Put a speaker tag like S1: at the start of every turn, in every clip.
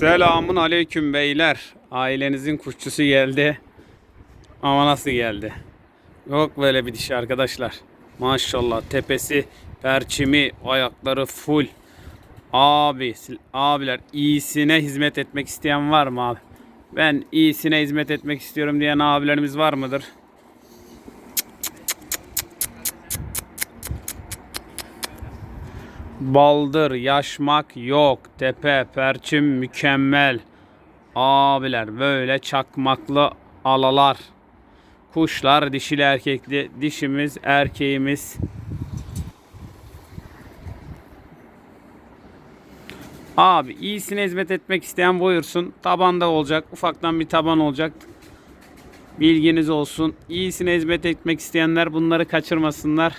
S1: Selamun aleyküm beyler. Ailenizin kuşçusu geldi. Ama nasıl geldi? Yok böyle bir dişi arkadaşlar. Maşallah tepesi, perçimi, ayakları full. Abi, abiler iyisine hizmet etmek isteyen var mı abi? Ben iyisine hizmet etmek istiyorum diyen abilerimiz var mıdır? Baldır, yaşmak yok. Tepe, perçim mükemmel. Abiler böyle çakmaklı alalar. Kuşlar dişili erkekli. Dişimiz, erkeğimiz. Abi iyisine hizmet etmek isteyen buyursun. Tabanda olacak. Ufaktan bir taban olacak. Bilginiz olsun. İyisine hizmet etmek isteyenler bunları kaçırmasınlar.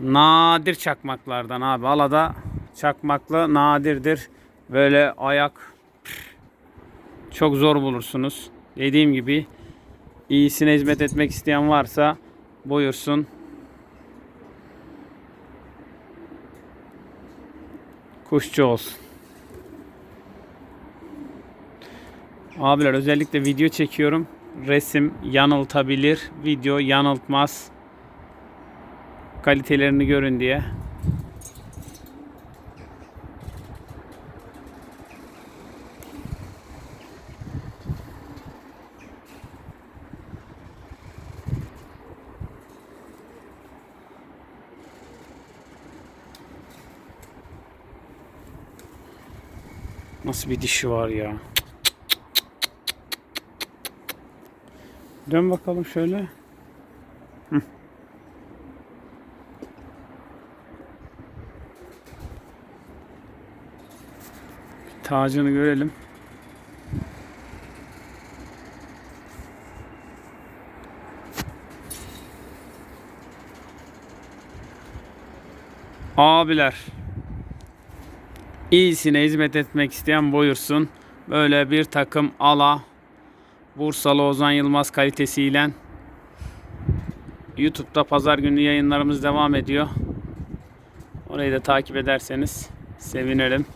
S1: Nadir çakmaklardan abi. Alada çakmaklı nadirdir. Böyle ayak çok zor bulursunuz. Dediğim gibi iyisine hizmet etmek isteyen varsa buyursun. Kuşçu olsun. Abiler özellikle video çekiyorum. Resim yanıltabilir. Video yanıltmaz kalitelerini görün diye. Nasıl bir dişi var ya. Dön bakalım şöyle. Tacını görelim. Abiler. İyisine hizmet etmek isteyen buyursun. Böyle bir takım ala. Bursalı Ozan Yılmaz kalitesiyle YouTube'da pazar günü yayınlarımız devam ediyor. Orayı da takip ederseniz sevinirim.